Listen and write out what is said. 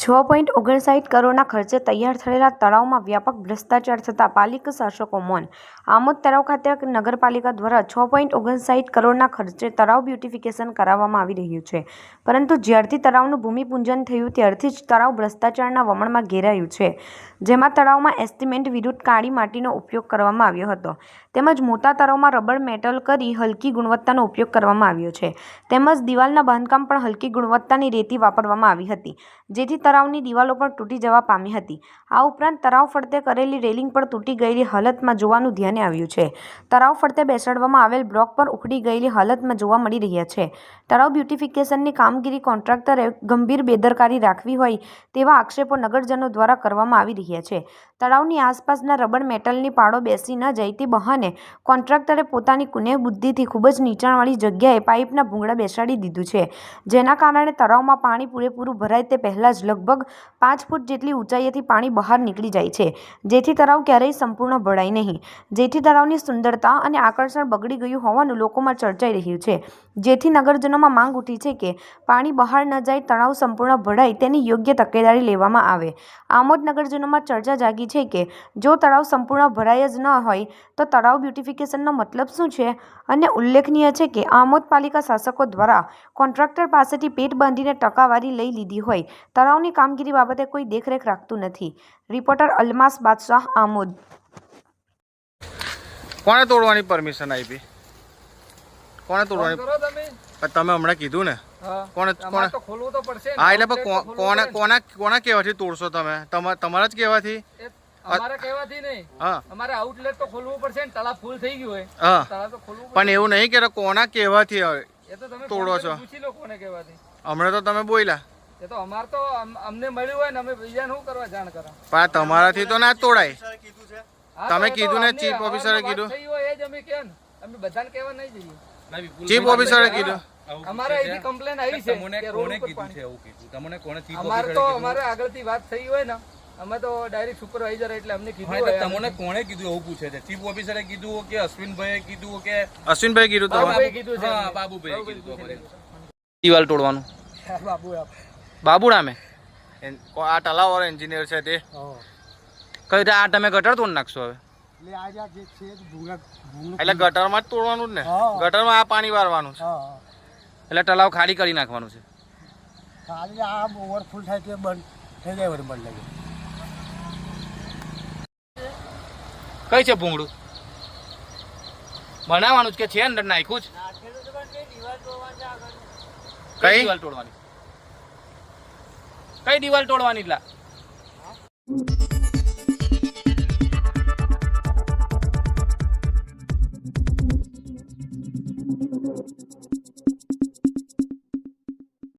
છ પોઈન્ટ ઓગણસાઠ કરોડના ખર્ચે તૈયાર થયેલા તળાવમાં વ્યાપક ભ્રષ્ટાચાર થતાં પાલિક શાસકો મૌન. આમોદ તળાવ ખાતે નગરપાલિકા દ્વારા છ પોઈન્ટ ઓગણસાઠ કરોડના ખર્ચે તળાવ બ્યુટિફિકેશન કરાવવામાં આવી રહ્યું છે. પરંતુ જ્યારથી તળાવનું ભૂમિપૂજન થયું, ત્યારથી જ તળાવ ભ્રષ્ટાચારના વમણમાં ઘેરાયું છે. જેમાં તળાવમાં એસ્ટિમેન્ટ વિરુદ્ધ કાળી માટીનો ઉપયોગ કરવામાં આવ્યો હતો. તેમજ મોટા તળાવમાં રબર મેટલ કરી હલકી ગુણવત્તાનો ઉપયોગ કરવામાં આવ્યો છે. તેમજ દિવાલના બાંધકામ પણ હલકી ગુણવત્તાની રેતી વાપરવામાં આવી હતી. જેથી તળાવની દિવાલો પણ તૂટી જવા પામી હતી. આ ઉપરાંત તળાવ ફરતે કરેલી રેલિંગ પણ તૂટી ગયેલી હાલતમાં જોવાનું ધ્યાને આવ્યું છે. તળાવ ફરતે બેસાડવામાં આવેલ બ્લોક પર ઉખડી ગયેલી હાલતમાં જોવા મળી રહ્યા છે. તળાવ બ્યુટિફિકેશનની કામગીરી કોન્ટ્રાક્ટરે ગંભીર બેદરકારી રાખવી હોય તેવા આક્ષેપો નગરજનો દ્વારા કરવામાં આવી રહ્યા છે. તળાવની આસપાસના રબર મેટલની પાળો બેસી ન જઈતી બહાને કોન્ટ્રાક્ટરે પોતાની કુને બુદ્ધિથી ખૂબ જ નીચાણવાળી જગ્યાએ પાઇપના ભૂંગળા બેસાડી દીધું છે. જેના કારણે તળાવમાં પાણી પૂરેપૂરું ભરાય તે પહેલાં જ લગભગ પાંચ ફૂટ જેટલી ઊંચાઈએથી પાણી બહાર નીકળી જાય છે. જેથી તળાવ ક્યારેય સંપૂર્ણ ભરાય નહીં. જેથી તળાવની સુંદરતા અને આકર્ષણ બગડી ગયું હોવાનું લોકોમાં ચર્ચાઈ રહ્યું છે. જેથી નગરજનોમાં માંગ ઉઠી છે કે પાણી બહાર ન જાય, તળાવ સંપૂર્ણ ભરાય તેની યોગ્ય તકેદારી લેવામાં આવે. આમોદ નગરજનોમાં ચર્ચા જાગી છે કે જો તળાવ સંપૂર્ણ ભરાય જ ન હોય, તો તળાવ બ્યુટિફિકેશનનો મતલબ શું છે? અને ઉલ્લેખનીય છે કે આમોદ પાલિકા શાસકો દ્વારા કોન્ટ્રાક્ટર પાસેથી પેટ બાંધીને ટકાવારી લઈ લીધી હોય. તળાવની કામગીરી બાબતે કોઈ દેખરેખ રાખતું નથી. રિપોર્ટર અલમાસ બાદશાહ આમોદ. કોણે તોડવાની પરમિશન આપી? કોણે તોડવાની? તમે. હમણાં કીધું ને? હા. કોણે અમારે કોણે તો ખોલવું તો પડશે હા એટલે કોના કોના કોના કહેવાથી તોડશો તમે? તમા- તમારા જ કહેવાથી? અમારે કહેવાથી નહીં. અમારે આઉટલેટ તો ખોલવું પડશે ને. તળાવ ફૂલ થઈ ગયું હોય. હા. તો ખોલવું પણ એવું નહીં કે કોના કહેવાથી હવે પડે એ તો તમે તોડો છો. કોને હમણાં તો તમે બોલ્યા. એ તો અમાર તો અમને મળ્યું હોય ને અમે બીજાને શું કરવા જાણ કરા? પણ તમારાથી તો ના તોડાય. તમે તો એ તો કીધું ને, અમારી officer એ વાત કીધું. એ જ અમે કે ને. અમે બધાને કહેવા નહીં જઈએ. ચીફ ઓફિસરે કીધું. અમારે અહીંથી કમ્પ્લેન આવી છે કે રોડ ઉપર કીધું છે એવું કીધું? તમને કોને ચીફ અમારે તો અમારે આગળથી વાત થઈ હોય ને અમે તો ડાયરેક્ટ સુપરવાઇઝર એટલે અમને કીધું હોય તમને કોણે કીધું એવું પૂછે છે? ચીફ ઓફિસરે કીધું કે અશ્વિનભાઈએ કીધું કે અશ્વિનભાઈ કીધું તમે બાબુભાઈ કીધું છે બાબુભાઈ કીધું દિવાલ તોડવાનું. બાબુ આપ બાબુ નામે આ તલાવ વાળો એન્જિનિયર છે તે. કઈ રીતે આ તમે ગટર તોડ નાખશો હવે? એટલે આ જ્યાં જે છે ભૂંગા ભૂંગનું એટલે ગટરમાં જ તોડવાનું જ ને. ગટરમાં આ પાણી વારવાનું છે. એટલે તલાવ ખાલી કરી નાખવાનું છે. ખાલી આ ઓવરફુલ થાય તે બંધ થઈ જાય બંધ લાગે કઈ છે ભૂંગળું? બનાવવાનું જ કે છે અંદર નાખ્યું જ? કઈ દિવાલ તોડવાની? કઈ દિવાલ તોડવાની એટલા?